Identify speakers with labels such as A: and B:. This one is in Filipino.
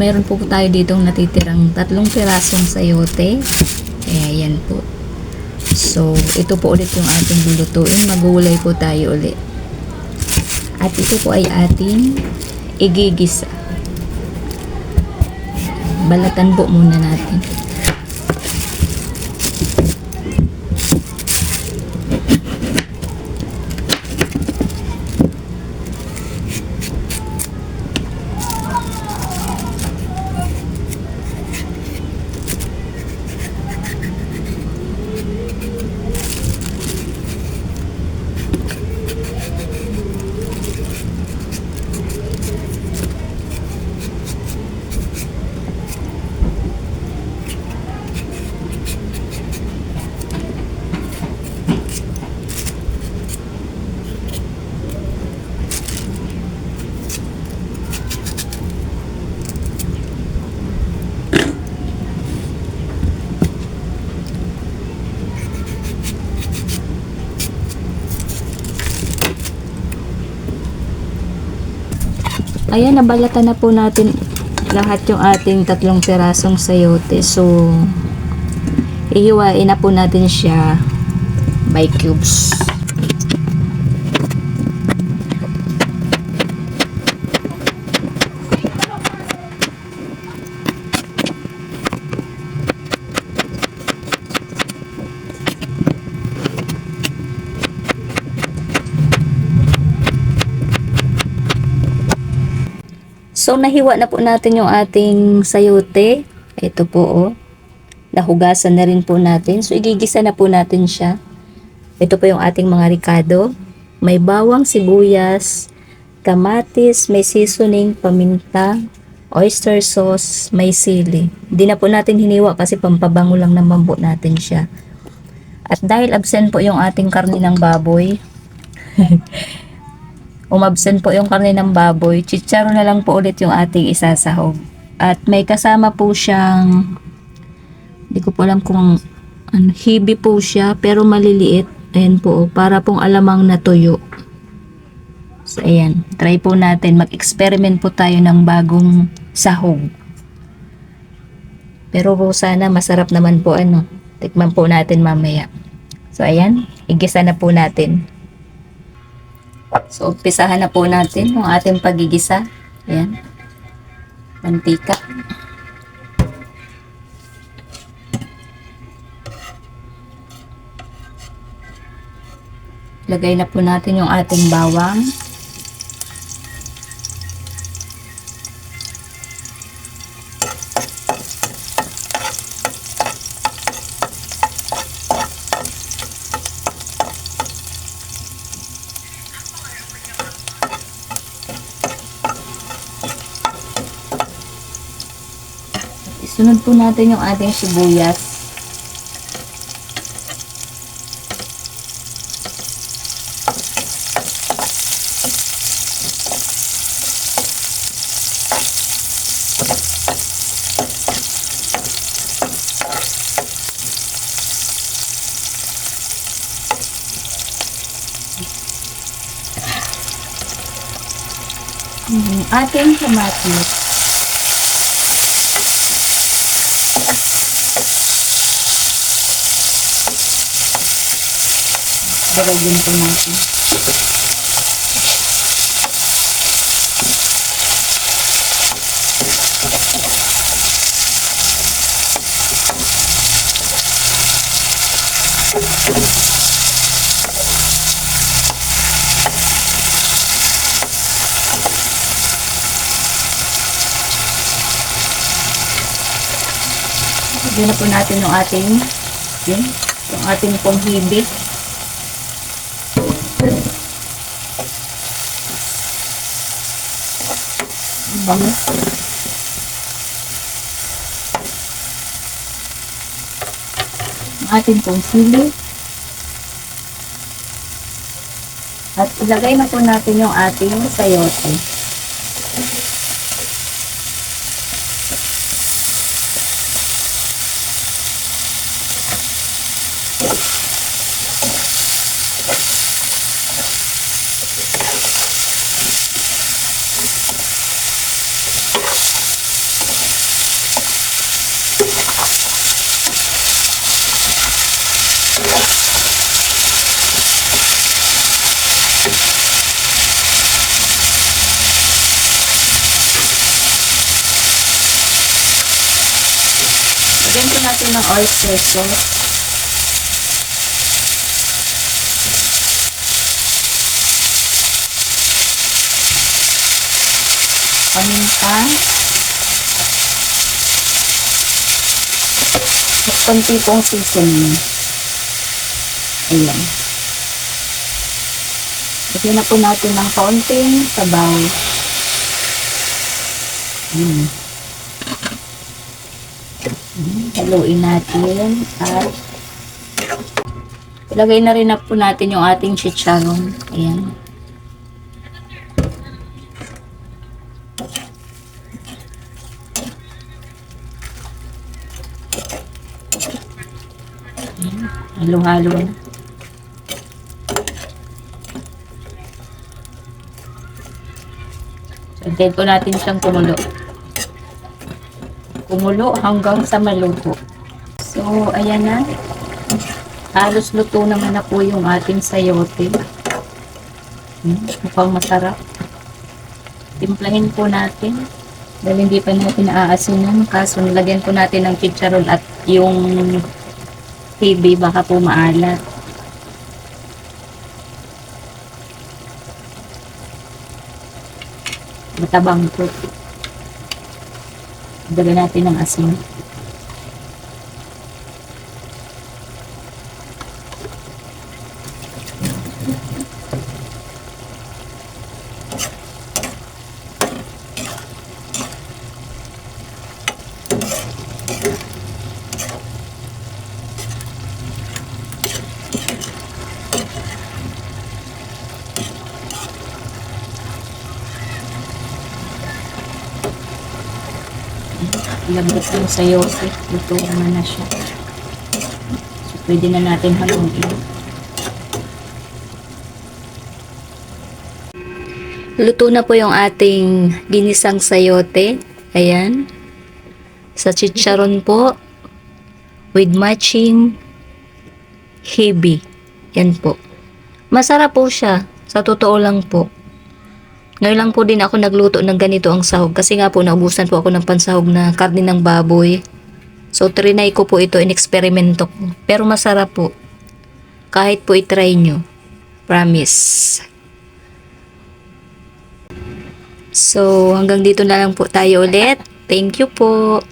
A: meron po tayo ditong natitirang tatlong pirasong sayote. Kaya yan po. So, ito po ulit yung ating lulutuin. Magulay po tayo ulit. At ito po ay ating igigisa. Balatan po muna natin. Ayan, nabalatan na po natin lahat yung ating tatlong pirasong sayote. So, ihiwain na po natin siya by cubes. So, nahiwa na po natin yung ating sayote. Ito po, oh. Nahugasan na rin po natin. So, igigisa na po natin siya. Ito po yung ating mga ricado. May bawang, sibuyas, kamatis, may seasoning, paminta, oyster sauce, may sili. Hindi na po natin hiniwa kasi pampabango lang naman po natin siya. At dahil absent po yung ating karne ng baboy, umabsent po yung karne ng baboy, chicharo na lang po ulit yung ating isasahog. At may kasama po siyang, hindi ko po alam kung ano, hibi po siya, pero maliliit. Ayan po, oh, para pong alamang na tuyo. So, ayan. Try po natin. Mag-experiment po tayo ng bagong sahog. Pero po sana masarap naman po ano. Tikman po natin mamaya. So, ayan. Igisa na po natin. So, umpisahan na po natin yung ating pagigisa. Ayan. Mantika. Lagay na po natin yung ating bawang. Isunod po natin yung ating sibuyas. Yung ating kamatis. Lagay din po natin. Lagyan na po natin yung ating yun, yung ating pong hibit. Bango. Ang ating pong. At ilagay na po natin yung ating sayote. Natin ng oyster sauce. Paminta. At konti pong seasoning. Ayan. Lagyan na po natin ng kaunting sabaw. Mm. Mm, Haluin natin at ilagay na rin po natin yung ating chicharon. Ayan. Halo-halo na. So, po natin siyang kumulo. Kumulo hanggang sa maluto. So, ayan na. Halos luto naman na po yung ating sayote. Hmm, mukhang masarap. Timplahin po natin. Dahil hindi pa natin naaasinan. Kaso nilagyan po natin ng chicharon at yung TV baka po maalat. Matabang po. Dali natin ng asin. Lambot yung sayote. Luto naman na siya. So, pwede na natin haluin. Luto na po yung ating ginisang sayote. Ayan. Sa chicharon po. With matching hibi. Yan po. Masarap po siya. Sa totoo lang po. Ngayon lang po din ako nagluto ng ganito ang sahog kasi nga po naubusan po ako ng pansahog na karne ng baboy. So trinay ko po ito, in-eksperimento ko. Pero masarap po. Kahit po itry nyo. Promise. So hanggang dito na lang po tayo ulit. Thank you po.